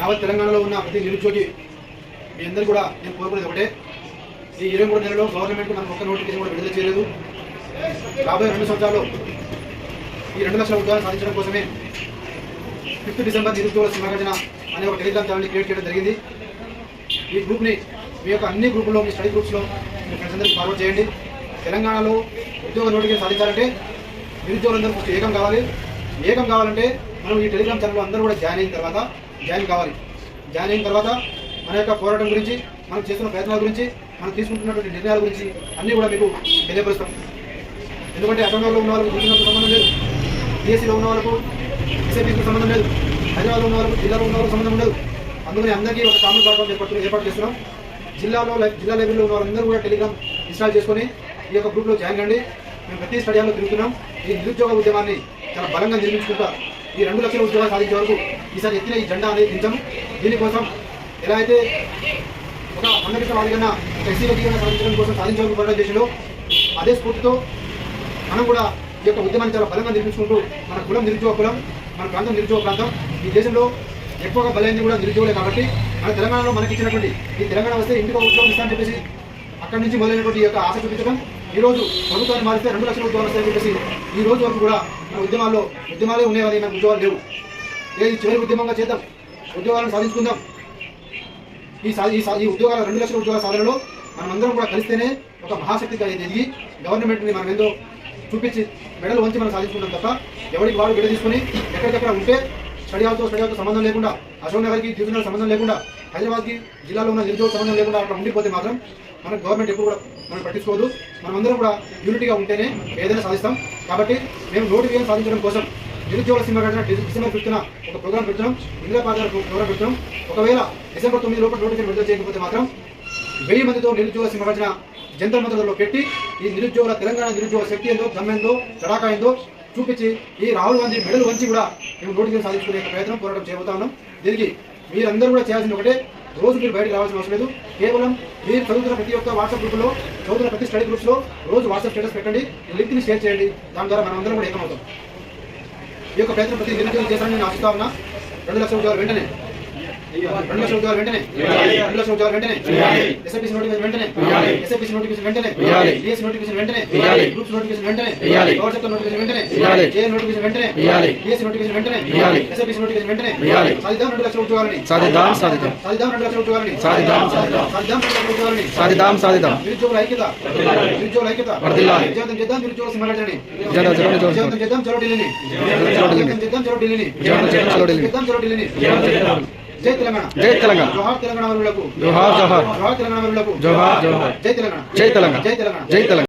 యావత్ తెలంగాణలో ఉన్న ప్రతి నిరుద్యోగి మీ అందరూ కూడా నేను కోరుకునేది ఒకటే. ఈ ఇరవై మూడు నెలలో గవర్నమెంట్ మనకు ఒక్క నోటిఫికేషన్ కూడా విడుదల చేయలేదు. రాబోయే రెండు సంవత్సరాలు ఈ రెండు లక్షల ఉద్యోగాలు సాధించడం కోసమే ఫిఫ్త్ డిసెంబర్ నిరుద్యోగ సింహగర్జన అనే ఒక టెలిగ్రామ్ ఛానల్ని క్రియేట్ చేయడం జరిగింది. ఈ గ్రూప్ని మీ యొక్క అన్ని గ్రూపుల్లో మీ స్టడీ గ్రూప్స్లో మీ ఫ్రెండ్స్ అందరికీ ఫార్వర్డ్ చేయండి. తెలంగాణలో ఉద్యోగ నోటిఫికేషన్ సాధించాలంటే నిరుద్యోగులందరూ ఫస్ట్ ఏకం కావాలి. ఏకం కావాలంటే మనం ఈ టెలిగ్రామ్ ఛానల్లో అందరూ కూడా జాయిన్ అయిన తర్వాత జాయిన్ కావాలి. జాయిన్ అయిన తర్వాత మన యొక్క పోరాటం గురించి మనం చేస్తున్న ప్రయత్నాల గురించి మనం తీసుకుంటున్నటువంటి నిర్ణయాల గురించి అన్నీ కూడా మీకు తెలియపరుస్తాం. ఎందుకంటే అసెంబ్లీలో ఉన్న వాళ్ళకు దిగినకు సంబంధం లేదు డిఎస్సీలో ఉన్న వాళ్ళకు ఎస్ఐపీకి సంబంధం లేదు హైదరాబాద్లో ఉన్న వాళ్ళకు జిల్లాలో ఉన్న వాళ్ళకు సంబంధం లేదు అందుకని అందరికీ ఒక కామన్ ప్లాట్ఫామ్ ఏర్పాటు ఏర్పాటు చేస్తున్నాం. జిల్లాలో లై- జిల్లా లెవెల్లో ఉన్న వాళ్ళందరూ కూడా టెలిగ్రామ్ ఇన్స్టాల్ చేసుకొని ఈ యొక్క గ్రూప్లో జాయిన్ కండి. మేము ప్రతి స్టడియాల్లో తిరుగుతున్నాం. ఈ నిరుద్యోగ ఉద్యమాన్ని చాలా బలంగా నిర్మించుకుంటా ఈ రెండు లక్షల ఉద్యోగాలు సాధించే వరకు ఈసారి ఎత్తిన ఈ జెండా అనేది దించము. దీనికోసం ఎలా అయితే ఒక అందరికీ వాళ్ళకన్నా ఎస్సీ వర్గీకరణ సాధించడం కోసం సాధించడానికి పోరాటం చేసిందో అదే స్ఫూర్తితో మనం కూడా ఈ యొక్క ఉద్యమాన్ని చాలా బలంగా నిర్మించుకుంటూ మన కులం నిరుద్యోగ కులం మన ప్రాంతం నిరుద్యోగ ప్రాంతం. ఈ దేశంలో ఎక్కువగా బలైంది కూడా నిరుద్యోగులే కాబట్టి మన తెలంగాణలో మనకి ఇచ్చినటువంటి ఈ తెలంగాణ వస్తే ఇంటికి ఉద్యోగం ఇస్తామని చెప్పేసి అక్కడి నుంచి మొదలైనటువంటి ఈ యొక్క ఆశ చూపించడం ఈ రోజు ప్రభుత్వాన్ని మారిస్తే రెండు లక్షల ఉద్యోగాలు వస్తాయని చెప్పేసి ఈ రోజు వరకు కూడా మన ఉద్యమాల్లో ఉద్యమాలే ఉండేవని మనకు ఉద్యోగాలు లేవు. ఏది చివరి ఉద్యమంగా చేద్దాం. ఉద్యోగాలను సాధించుకుందాం. ఈ ఈ ఉద్యోగాల రెండు లక్షల ఉద్యోగాల సాధనలో మనమందరం అందరం కూడా కలిస్తేనే ఒక మహాశక్తిగా ఎదిగి గవర్నమెంట్ని మనం ఏందో చూపించి మెడలు వంచి మనం సాధించుకున్నాం తప్ప ఎవరికి వాడు విడ తీసుకొని ఎక్కడికక్కడ ఉంటే స్టడీ హాల్తో స్టడీ సంబంధం లేకుండా అశోక్ నగర్కి డివిజనల్ సంబంధం లేకుండా హైదరాబాద్కి జిల్లాలో ఉన్న నిరుద్యోగ సంబంధం లేకుండా అక్కడ ఉండిపోతే మాత్రం మన గవర్నమెంట్ ఎప్పుడు కూడా మనం పట్టించుకోదు. మనం అందరం కూడా యూనిటీగా ఉంటేనే ఏదైనా సాధిస్తాం. కాబట్టి మేము నోటిఫికేషన్ సాధించడం కోసం నిరుద్యోగుల సింహ కట్టిన డిసెంబర్ ఫిఫ్త్న ఒక ప్రోగ్రామ్ పెడుతున్నాం ఇందిరా పార్టీ ప్రోగ్రామ్ పెడుతున్నాం ఒకవేళ డిసెంబర్ తొమ్మిది లోపల నోటిఫికేషన్ విడుదల చేయకపోతే మాత్రం వెయ్యి మందితో నిరుద్యోగ సింహగర్జన జంతర్ మంత్రులలో పెట్టి ఈ నిరుద్యోగుల తెలంగాణ నిరుద్యోగ శక్తి ఏందో దమ్మెందో చడాకా ఏందో చూపించి ఈ రాహుల్ గాంధీ మెడల్ వంచి కూడా మేము నోటిఫికేషన్ సాధించుకునే ప్రయత్నం పోరాటం చేయబోతా ఉన్నాం. దీనికి మీరందరూ కూడా చేయాల్సిన ఒకటే రోజు మీరు బయటకు రావాల్సిన అవసరం లేదు. కేవలం మీరు చదువుతున్న ప్రతి ఒక్క వాట్సాప్ గ్రూప్లో చదువుతున్న ప్రతి స్టడీ గ్రూప్స్లో రోజు వాట్సాప్ స్టేటస్ పెట్టండి. లింక్ని షేర్ చేయండి. దాని ద్వారా మనం అందరం కూడా ఏకమవుతాం. ఈ యొక్క ప్రయత్నం ప్రతి నిరుద్యోగం చేశారని నేను ఆశిస్తా ఉన్నా. రెండు లక్షల ఉద్యోగాలు వెంటనే రెండు లక్షల ఉద్యోగాలు వెంటనే రెండు లక్షల ఉద్యోగాలు వెంటనే ఎస్ఐపిసి నోటిఫికేషన్ వెంటనే ఎస్ఐపిసి నోటిఫికేషన్ వెంటనే డిఎస్ నోటిఫికేషన్ వెంటనే గ్రూప్స్ నోటిఫికేషన్ వెంటనే పవర్ సెక్టర్ నోటిఫికేషన్ వెంటనే జే నోటిఫికేషన్ వెంటనే డిఎస్ నోటిఫికేషన్ వెంటనే ఎస్ఐపిసి నోటిఫికేషన్ వెంటనే సాధిద్దాం రెండు లక్షల ఉద్యోగాలని సాధిద్దాం సాధిద్దాం సాధిద్దాం రెండు లక్షల ఉద్యోగాలని సాధిద్దాం, సాధిద్దాం. సాధిద్దాం రెండు లక్షల ఉద్యోగాలని సాధిద్దాం సాధిద్దాం నిరుద్యోగుల ఐక్యత నిరుద్యోగుల ఐక్యత వర్ధిల్లాలి. విజయవంతం చేద్దాం నిరుద్యోగ సింహగర్జనని జర జర జర విజయవంతం చేద్దాం చలో ఢిల్లీని చలో ఢిల్లీని. విజయవంతం చేద్దాం చలో ఢిల్లీని విజయవంతం చేద్దాం చలో ఢిల్లీని. చేద్దాం చలో ఢిల్లీని చేద్దాం. జై తెలంగాణ. జై తెలంగాణ. జోహార్ తెలంగాణ జోహార్ జోహార్. జోహార్ తెలంగాణ జోహార్ జోహార్. జై తెలంగాణ. జై తెలంగాణ. జై తెలంగాణ. జై తెలంగాణ.